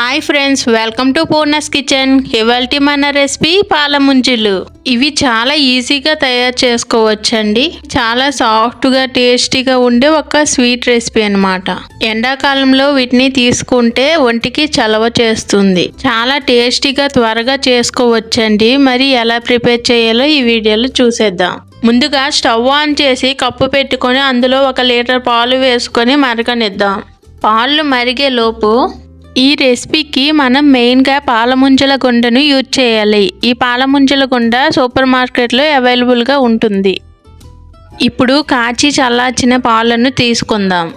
Hi friends welcome to Purna's kitchen ఇవాల్టి మన recipe పాలముంజులు. ఇవి చాలా ఈజీగా తయారు చేసుకోవచ్చండి. చాలా సాఫ్ట్గా టేస్టీగా ఉండే ఒక స్వీట్ రెసిపీ అన్నమాట. ఎండాకాలంలో వీటిని తీసుకుంటే ఒంటికి చలవ చేస్తుంది. చాలా టేస్టీగా త్వరగా చేసుకోవచ్చండి. మరి ఎలా ప్రిపేర్ చేయాలో ఈ వీడియోలో చూసేద్దాం. ముందుగా స్టవ్ ఆన్ చేసి కప్పు పెట్టుకొని అందులో ఒక లీటర్ పాలు వేసుకొని మరగనిద్దాం. పాలు మరిగే లోపు ఈ రెసిపీకి మనం మెయిన్గా పాలముంజల గుండను యూజ్ చేయాలి. ఈ పాలముంజల గుండ సూపర్ మార్కెట్లో అవైలబుల్గా ఉంటుంది. ఇప్పుడు కాచి చల్లార్చిన పాలను తీసుకుందాం.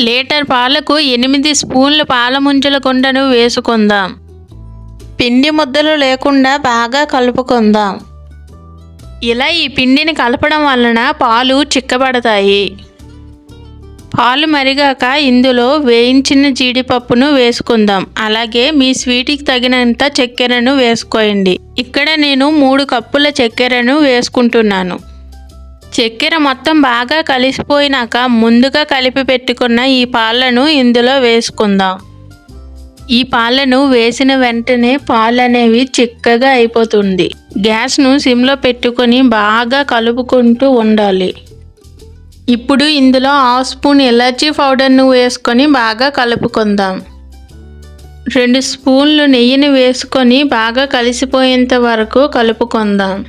లీటర్ పాలకు ఎనిమిది స్పూన్ల పాలముంజల గుండను వేసుకుందాం. పిండి ముద్దలు లేకుండా బాగా కలుపుకుందాం. ఇలా ఈ పిండిని కలపడం వలన పాలు చిక్కబడతాయి. పాలు మరిగాక ఇందులో వేయించిన జీడిపప్పును వేసుకుందాం. అలాగే మీ స్వీట్కి తగినంత చక్కెరను వేసుకోండి. ఇక్కడ నేను మూడు కప్పుల చక్కెరను వేసుకుంటున్నాను. చక్కెర మొత్తం బాగా కలిసిపోయినాక ముందుగా కలిపి పెట్టుకున్న ఈ పాలను ఇందులో వేసుకుందాం. ఈ పాలను వేసిన వెంటనే పాలు అనేవి చిక్కగా అయిపోతుంది. గ్యాస్ను సిమ్లో పెట్టుకొని బాగా కలుపుకుంటూ ఉండాలి. ఇప్పుడు ఇందులో హాఫ్ స్పూన్ ఎలర్జీ పౌడర్ను వేసుకొని బాగా కలుపుకుందాం. రెండు స్పూన్లు నెయ్యిని వేసుకొని బాగా కలిసిపోయేంత వరకు కలుపుకుందాం.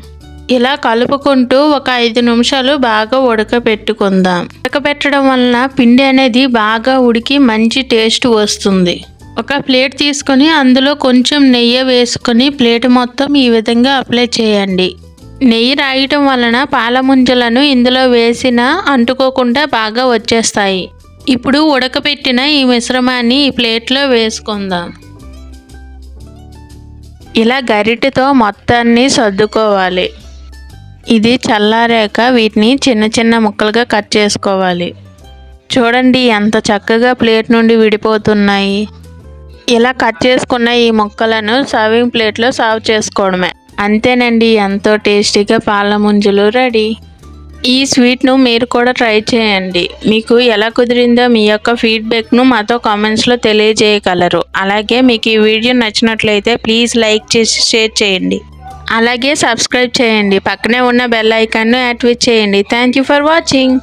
ఇలా కలుపుకుంటూ ఒక ఐదు నిమిషాలు బాగా ఉడకపెట్టుకుందాం. ఉడకపెట్టడం వలన పిండి అనేది బాగా ఉడికి మంచి టేస్ట్ వస్తుంది. ఒక ప్లేట్ తీసుకొని అందులో కొంచెం నెయ్యి వేసుకొని ప్లేట్ మొత్తం ఈ విధంగా అప్లై చేయండి. నెయ్యి రాయటం వలన పాలముంజలను ఇందులో వేసిన అంటుకోకుండా బాగా వచ్చేస్తాయి. ఇప్పుడు ఉడకపెట్టిన ఈ మిశ్రమాన్ని ఈ ప్లేట్లో వేసుకుందాం. ఇలా గరిటెతో మొత్తాన్ని సర్దుకోవాలి. ఇది చల్లారాక వీటిని చిన్న చిన్న ముక్కలుగా కట్ చేసుకోవాలి. చూడండి ఎంత చక్కగా ప్లేట్ నుండి విడిపోతున్నాయి. ఇలా కట్ చేసుకున్న ఈ ముక్కలను సర్వింగ్ ప్లేట్లో సర్వ్ చేసుకోవడమే. అంతేనండి ఎంతో టేస్టీగా పాల ముంజులు రెడీ. ఈ స్వీట్ను మీరు కూడా ట్రై చేయండి. మీకు ఎలా కుదిరిందో మీ యొక్క ఫీడ్బ్యాక్ను మాతో కామెంట్స్లో తెలియజేయగలరు. అలాగే మీకు ఈ వీడియో నచ్చినట్లయితే ప్లీజ్ లైక్ చేసి షేర్ చేయండి. అలాగే సబ్స్క్రైబ్ చేయండి. పక్కనే ఉన్న బెల్ ఐకాన్ను యాక్టివేట్ చేయండి. Thank you for watching.